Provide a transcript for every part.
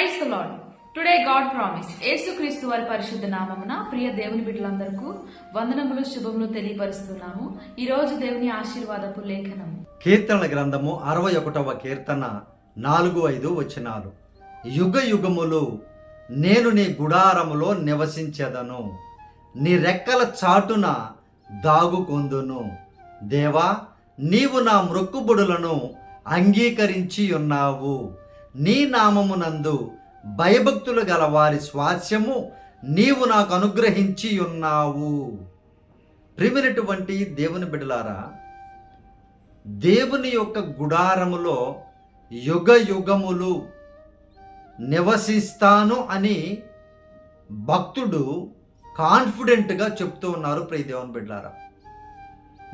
Praise the Lord today God promise యేసుక్రీస్తు వారి పరిశుద్ధ నామమున ప్రియ దేవుని బిడ్డలందరకు వందనములు శుభములు తెలియపరుస్తున్నాము. ఈ రోజు దేవుని ఆశీర్వాదపు లేఖనము. కీర్తనల గ్రంథము అరవై ఒకటవ కీర్తన నాలుగు ఐదు వచనాలు. యుగ యుగములు నేను నీ గుడారములో నివసించెదను. నీ రెక్కల చాటున దాగుకొందును. దేవా నీవు నా మృక్కుబుడులను అంగీకరించి ఉన్నావు నీ నామమునందు భయభక్తులు గల వారి స్వాస్యము నీవు నాకు అనుగ్రహించి ఉన్నావు. ప్రిమినటువంటి దేవుని బిడలారా దేవుని యొక్క గుడారములో యుగ యుగములు నివసిస్తాను అని భక్తుడు కాన్ఫిడెంట్గా చెప్తూ ఉన్నారు ప్రియ దేవుని బిడ్డారా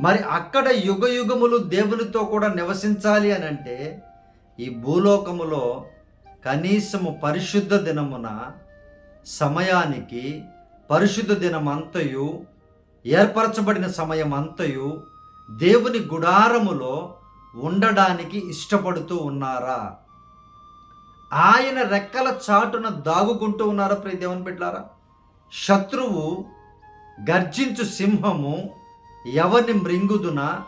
మరి అక్కడ యుగ యుగములు దేవునితో కూడా నివసించాలి అని అంటే ఈ భూలోకములో కనీసము పరిశుద్ధ దినమున సమయానికి పరిశుద్ధ దినమంతయు ఏర్పరచబడిన సమయం అంతయు దేవుని గుడారములో ఉండడానికి ఇష్టపడుతూ ఉన్నారా? ఆయన రెక్కల చాటున దాగుకుంటూ ఉన్నారా ప్రియ దేవుని బిడ్డారా శత్రువు గర్జించు సింహము ఎవరిని మృంగుదునా?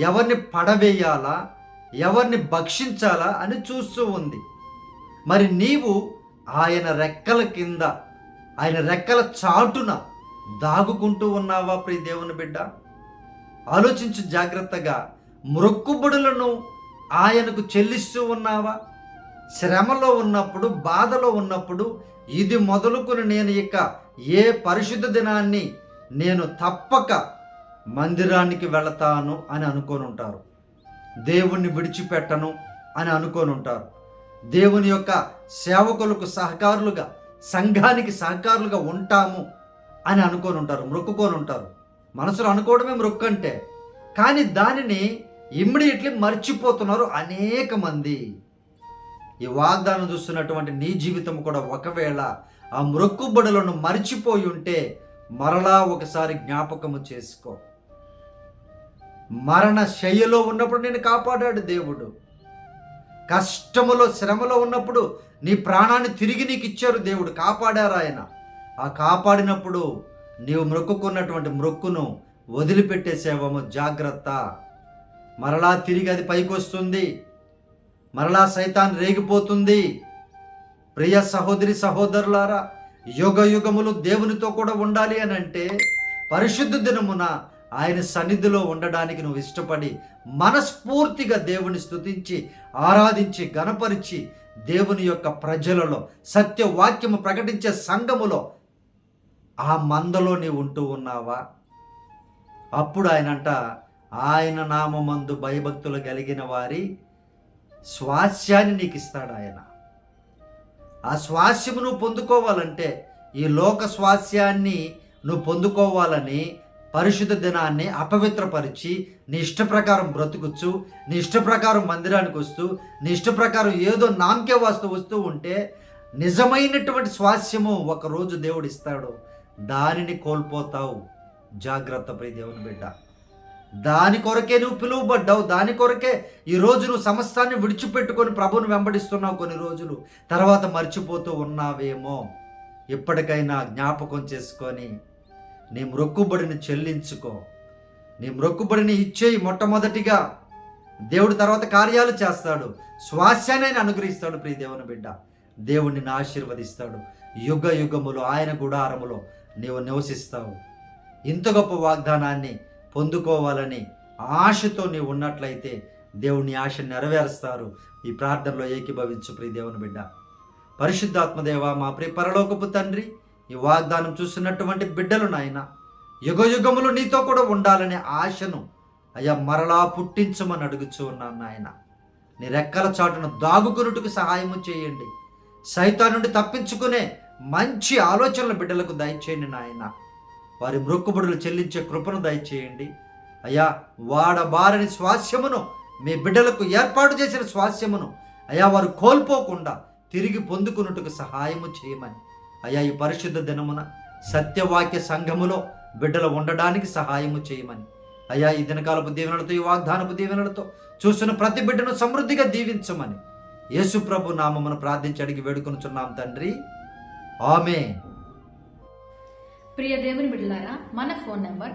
ఎవరిని పడవేయాలా? ఎవరిని భక్షించాలా? అని చూస్తూ ఉంది. మరి నీవు ఆయన రెక్కల కింద ఆయన రెక్కల చాటున దాగుకుంటూ ఉన్నావా ప్రియ దేవుని బిడ్డ? ఆలోచించు జాగ్రత్తగా. మ్రొక్కుబడులను ఆయనకు చెల్లిస్తూ ఉన్నావా? శ్రమలో ఉన్నప్పుడు బాధలో ఉన్నప్పుడు ఇది మొదలుకొని నేను ఇక ఏ పరిశుద్ధ దినాన్ని నేను తప్పక మందిరానికి వెళతాను అని అనుకొని ఉంటారు దేవుణ్ణి విడిచిపెట్టను అని అనుకొని ఉంటారు దేవుని యొక్క సేవకులకు సహకారులుగా సంఘానికి సహకారులుగా ఉంటాము అని అనుకొని ఉంటారు మొక్కుకొని ఉంటారు. మనసులో అనుకోవడమే మొక్కు అంటే. కానీ దానిని ఇమ్మీడియట్లీ మర్చిపోతున్నారు అనేక మంది. ఈ వాగ్దానం చూస్తున్నటువంటి నీ జీవితం కూడా ఒకవేళ ఆ మొక్కుబడులను మర్చిపోయి ఉంటే మరలా ఒకసారి జ్ఞాపకము చేసుకో. మరణ శయ్యలో ఉన్నప్పుడు నేను కాపాడాడు దేవుడు. కష్టములో శ్రమలో ఉన్నప్పుడు నీ ప్రాణాన్ని తిరిగి నీకు ఇచ్చారు దేవుడు. కాపాడారు ఆయన. ఆ కాపాడినప్పుడు నీవు మొక్కుకున్నటువంటి మొక్కును వదిలిపెట్టేసేవము. జాగ్రత్త. మరలా తిరిగి అది పైకొస్తుంది. మరలా సైతాన్ రేగిపోతుంది. ప్రియ సహోదరి సహోదరులారా యుగ యుగములు దేవునితో కూడా ఉండాలి అని అంటే పరిశుద్ధ దినమున ఆయన సన్నిధిలో ఉండడానికి నువ్వు ఇష్టపడి మనస్ఫూర్తిగా దేవుని స్తుతించి ఆరాధించి గణపరిచి దేవుని యొక్క ప్రజలలో సత్యవాక్యము ప్రకటించే సంఘములో ఆ మందలో నీవు ఉంటూ ఉన్నావా? అప్పుడు ఆయనంట ఆయన నామందు భయభక్తులు కలిగిన వారి స్వాస్యాన్ని నీకు ఇస్తాడు ఆయన. ఆ స్వాస్యము నువ్వు పొందుకోవాలంటే ఈ లోక స్వాస్యాన్ని నువ్వు పొందుకోవాలని పరిశుద్ధ దినాన్ని అపవిత్రపరిచి నీ ఇష్ట ప్రకారం బ్రతుకుచ్చు నీ ఇష్ట ప్రకారం మందిరానికి వస్తూ నీ ఇష్ట ప్రకారం ఏదో నామకే వస్తూ వస్తూ ఉంటే నిజమైనటువంటి స్వాస్యము ఒకరోజు దేవుడు ఇస్తాడు. దానిని కోల్పోతావు. జాగ్రత్త ప్రియ దేవుని బిడ్డ. దాని కొరకే నువ్వు పిలువబడ్డావు. దాని కొరకే ఈ రోజు నువ్వు సమస్తాన్ని విడిచిపెట్టుకొని ప్రభుని వెంబడిస్తున్నావు కొన్ని రోజులు. తర్వాత మర్చిపోతూ ఉన్నావేమో? ఇప్పటికైనా జ్ఞాపకం చేసుకొని నీ మ్రొక్కుబడిని చెల్లించుకో. నీ మ్రొక్కుబడిని ఇచ్చేయి మొట్టమొదటిగా. దేవుడు తర్వాత కార్యాలు చేస్తాడు. స్వాస్యాన్ని ఆయన అనుగ్రహిస్తాడు ప్రియ దేవుని బిడ్డ. దేవుణ్ణి ఆశీర్వదిస్తాడు. యుగ యుగములు ఆయన గుడారములో నీవు నివసిస్తావు. ఇంత గొప్ప వాగ్దానాన్ని పొందుకోవాలని ఆశతో నీవు ఉన్నట్లయితే దేవుని ఆశ నెరవేరుస్తారు. ఈ ప్రార్థనలో ఏకీభవించు ప్రియ దేవుని బిడ్డ. పరిశుద్ధాత్మదేవ మా ప్రియ పరలోకపు తండ్రి ఈ వాగ్దానం చూస్తున్నటువంటి బిడ్డలు నాయన యుగ యుగములు నీతో కూడా ఉండాలనే ఆశను అయ్యా మరలా పుట్టించమని అడుగుచూ ఉన్నాను నాయన. నీ రెక్కల చాటును దాగుకున్నట్టుకు సహాయము చేయండి. సైతా నుండి తప్పించుకునే మంచి ఆలోచనల బిడ్డలకు దయచేయండి నాయన. వారి మృక్కుబడులు చెల్లించే కృపను దయచేయండి. అయ్యా వాడబారని స్వాస్యమును మీ బిడ్డలకు ఏర్పాటు చేసిన స్వాస్యమును అయ్యా వారు కోల్పోకుండా తిరిగి పొందుకున్నట్టుకు సహాయము చేయమని అయ్యా ఈ పరిశుద్ధ దినమున సత్యవాక్య సంఘములో బిడ్డలు ఉండడానికి సహాయము చేయమని. అయ్యా ఈ దినకాలపు దీవెనలతో ఈ వాగ్దానపు దీవెనలతో చూసిన ప్రతి బిడ్డను సమృద్ధిగా దీవించమని యేసుప్రభు నామమును ప్రార్థించి అడిగి వేడుకొనుచున్నాం తండ్రి. ఆమె ప్రియ దేవుని బిడ్డలారా మన phone number